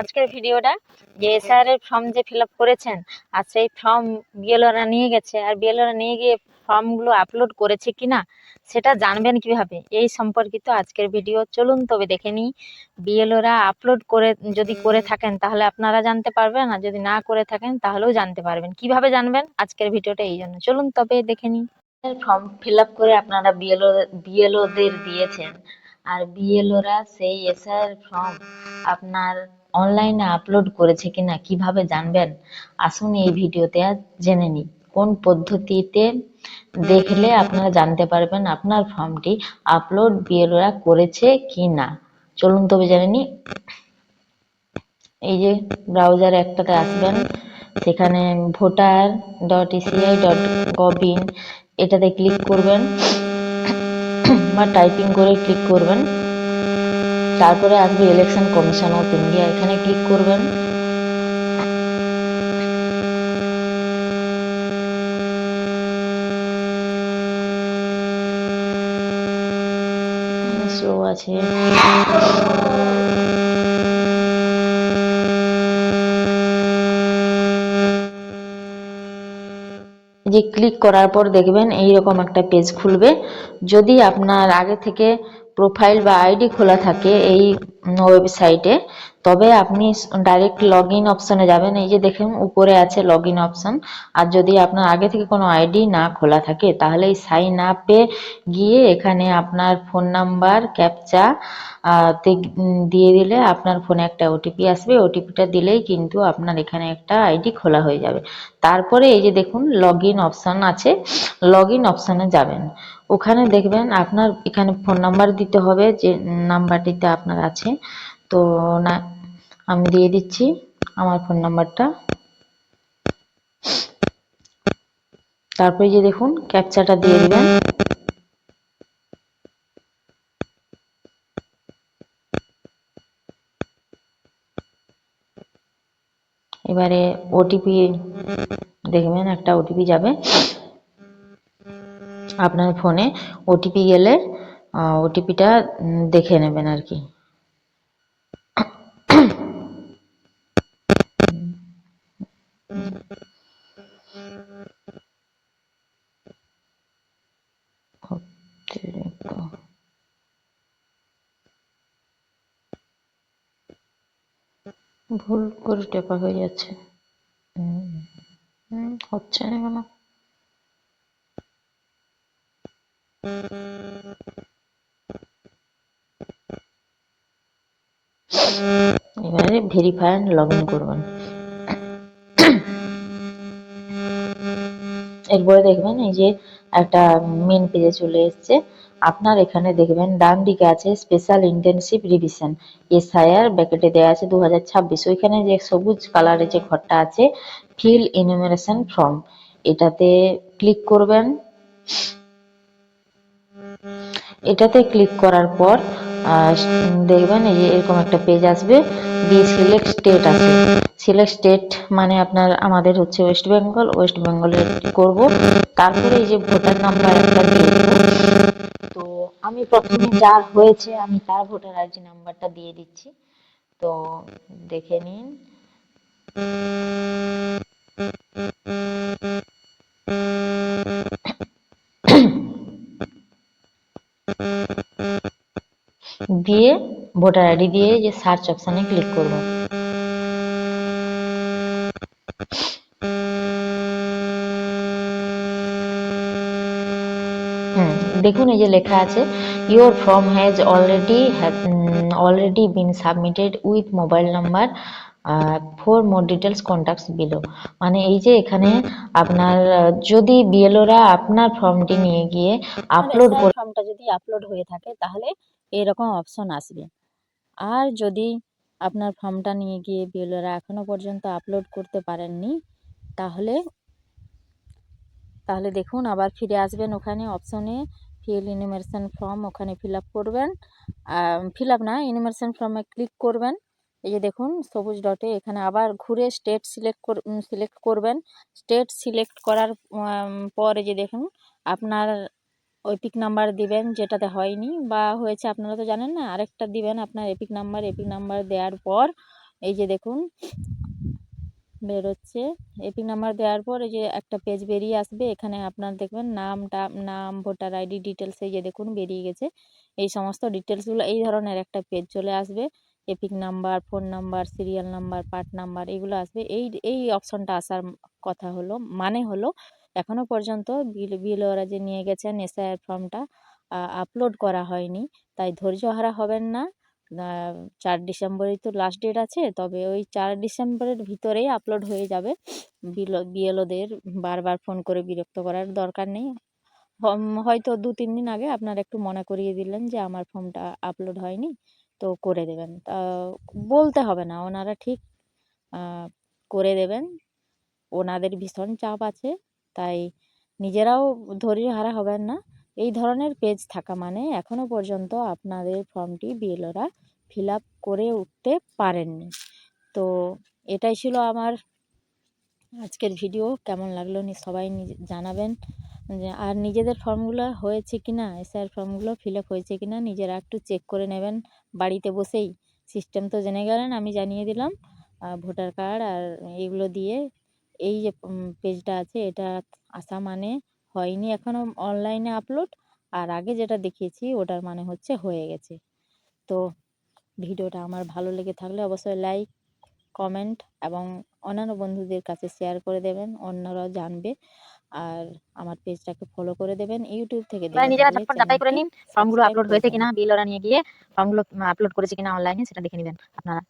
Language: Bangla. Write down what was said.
আজকের ভিডিওটা যে এসআর এর ফর্ম যে ফিল আপ করেছেন আর সেই ফর্ম বিএলওরা নিয়ে গেছে আর বিএলওরা নিয়ে গিয়ে ফর্মগুলো আপলোড করেছে কিনা সেটা জানবেন কীভাবে? এই সম্পর্কিত আজকের ভিডিও। চলুন তবে দেখে নিই বিএলওরা আপলোড করে যদি করে থাকেন তাহলে আপনারা জানতে পারবেন আর যদি না করে থাকেন তাহলেও জানতে পারবেন। কীভাবে জানবেন? আজকের ভিডিওটা এই জন্য। চলুন তবে দেখে নিই। ফর্ম ফিল আপ করে আপনারা বিএলও বিএলওদের দিয়েছেন। আর বিএলওরা সেই এসআর ফর্ম আপনার অনলাইনে আপলোড করেছে কিনা কীভাবে জানবেন? আসুন এই ভিডিওতে আজ জেনে নিই। কোন পদ্ধতিতে দেখলে আপনারা জানতে পারবেন আপনার ফর্মটি আপলোড বিএলওরা করেছে কি না চলুন তবে জেনে নিই। এই যে ব্রাউজারে একটাতে আসবেন। সেখানে voter dot ECI dot gov in এটাতে ক্লিক করবেন বা টাইপিং করে ক্লিক করবেন। তারপরে আসবে ইলেকশন কমিশন অফ ইন্ডিয়া এখানে ক্লিক করবেন। স্লো আছে। যে ক্লিক করার পর দেখবেন এই রকম একটা পেজ খুলবে। যদি আপনার আগে থেকে প্রোফাইল বা আইডি খোলা থাকে এই ওয়েবসাইটে তবে আপনি ডাইরেক্ট লগ ইন অপশনে যাবেন। এই যে দেখুন, উপরে আছে লগ ইন অপশন আর যদি আপনার আগে থেকে কোনো আইডি না খোলা থাকে, তাহলে এই সাইন আপে গিয়ে এখানে আপনার ফোন নাম্বার ক্যাপচা তে দিয়ে দিলে আপনার ফোনে একটা ওটিপি আসবে। ওটিপিটা দিলেই কিন্তু আপনার এখানে একটা আইডি খোলা হয়ে যাবে। তারপরে এই যে দেখুন লগ ইন অপশান আছে। লগ ইন অপশানে যাবেন। ওখানে দেখবেন আপনার এখানে ফোন নাম্বার দিতে হবে। যে নাম্বারটিতে আপনার আছে তো না, আমি দিয়ে দিচ্ছি আমার ফোন নাম্বারটা। তারপরে যে দেখুন ক্যাপচাটা দিয়ে দিবেন। এবারে ওটিপি দেখবেন, একটা ওটিপি যাবে। আপনার ফোনে ওটিপি গেলে ওটিপিটা দেখে নেবেন আর কি। ভুল করে টেপা হয়ে যাচ্ছে। হচ্ছে না কেন? এবারে ভেরিফাই লগ ইন করবেন। এরপরে দেখবেন এই যে একটা মেন পেজে চলে এসছে। আপনার এখানে দেখবেন ডান দিকে আছে স্পেশাল ইন্টেনসিভ রিভিশন এসআইআর ব্যাকেটে দেওয়া আছে দু হাজার ছাব্বিশ। ওইখানে যে সবুজ কালারের যে ঘরটা আছে ফিল ইনুমারেশন ফর্ম এটাতে ক্লিক করবেন। এটাতে ক্লিক করার পর দেখবেন এই যে এরকম একটা পেজ আসবে দিয়ে সিলেক্ট স্টেট আছে। সিলেক্ট স্টেট মানে আপনার আমাদের হচ্ছে ওয়েস্ট বেঙ্গল ওয়েস্ট বেঙ্গলে করব। তারপরে এই যে ভোটার নাম্বার একটা তো আমি প্রথমে যার হয়েছে, আমি তার ভোটার আইডি নাম্বারটা দিয়ে দিচ্ছি। তো দেখে নিন। দিয়ে ভোটার আইডি দিয়ে যে সার্চ অপশানে ক্লিক করব। দেখুন এই যে লেখা আছে your form has already already been submitted with mobile number for more details contacts below মানে এই যে এখানে আপনার যদি বিএলওরা আপনার ফর্মটি নিয়ে গিয়ে আপলোড করে ফর্মটা যদি আপলোড হয়ে থাকে তাহলে এরকম অপশন আসবে। আর যদি আপনার ফর্মটা নিয়ে গিয়ে বিএলওরা এখনও পর্যন্ত আপলোড করতে পারেননি তাহলে তাহলে দেখুন আবার ফিরে আসবেন ওখানে অপশনে ফিল ইনিমেশন ফর্ম ওখানে ফিল আপ করবেন। ফিল আপ না ইনিমেশন ফর্মে ক্লিক করবেন। এই যে দেখুন, সবুজ ডটে এখানে আবার ঘুরে স্টেট সিলেক্ট কর সিলেক্ট করবেন। স্টেট সিলেক্ট করার পর যে দেখুন, আপনার এপিক নাম্বার দিবেন, যেটাতে হয়নি বা হয়েছে আপনারা তো জানেন না, আরেকটা দিবেন আপনার এপিক নাম্বার এপিক নাম্বার দেওয়ার পর এই যে দেখুন, বেরোচ্ছে। এপিক নাম্বার দেওয়ার পর এই যে একটা পেজ বেরিয়ে আসবে, এখানে আপনার দেখবেন নামটা নাম, ভোটার আইডি ডিটেলস এই যে দেখুন বেরিয়ে গেছে। এই সমস্ত ডিটেলসগুলো এই ধরনের একটা পেজ চলে আসবে। EPIC number phone number serial number part number এগুলো আসবে। এই এই অপশনটা আসার কথা হলো মানে হলো এখনও পর্যন্ত বিল বিএলওরা যে নিয়ে গেছেন এসআইআর ফর্মটা আপলোড করা হয়নি। তাই ধৈর্য হারা হবেন না। চার ডিসেম্বরেই তো লাস্ট ডেট আছে, তবে ওই চার ডিসেম্বরের ভিতরেই আপলোড হয়ে যাবে। বিএলওদের বারবার ফোন করে বিরক্ত করার দরকার নেই। হয়তো দু, তিন দিন আগে আপনার একটু মনে করিয়ে দিলেন যে আমার ফর্মটা আপলোড হয়নি। তো করে দেবেন। তা বলতে হবে না, ওনারা ঠিক করে দেবেন। ওনাদের ভীষণ চাপ আছে, তাই নিজেরাও ধৈর্য হারা হবেন না। এই ধরনের পেজ থাকা মানে এখনও পর্যন্ত আপনাদের ফর্মটি বিএলওরা ফিল আপ করে উঠতে পারেননি। তো এটাই ছিল আমার আজকের ভিডিও। কেমন লাগল নি, সবাই জানাবেন। আর নিজেদের ফর্মগুলো হয়েছে কি না এসআর ফর্মগুলো ফিল আপ হয়েছে কি না নিজেরা একটু চেক করে নেবেন বাড়িতে বসেই। সিস্টেম তো জেনে গেলেন, আমি জানিয়ে দিলাম। ভোটার কার্ড আর এগুলো দিয়ে এই যে পেজটা আছে, এটা আসা মানে হয়নি এখনও অনলাইনে আপলোড আর আগে যেটা দেখিয়েছি, ওটার মানে হচ্ছে হয়ে গেছে। তো ভিডিওটা আমার ভালো লেগে থাকলে অবশ্যই লাইক কমেন্ট এবং অন্যান্য বন্ধুদের কাছে শেয়ার করে দেবেন, অন্যরাও জানবে। আর আমার পেজটাকে ফলো করে দেবেন ইউটিউব থেকে নিজেরা থাকলে যাচাই করে নিন ফর্মগুলো আপলোড হয়েছে কিনা বিল ওরা নিয়ে গিয়ে ফর্মগুলো আপলোড করেছে কিনা অনলাইনে সেটা দেখে নেবেন। আপনারা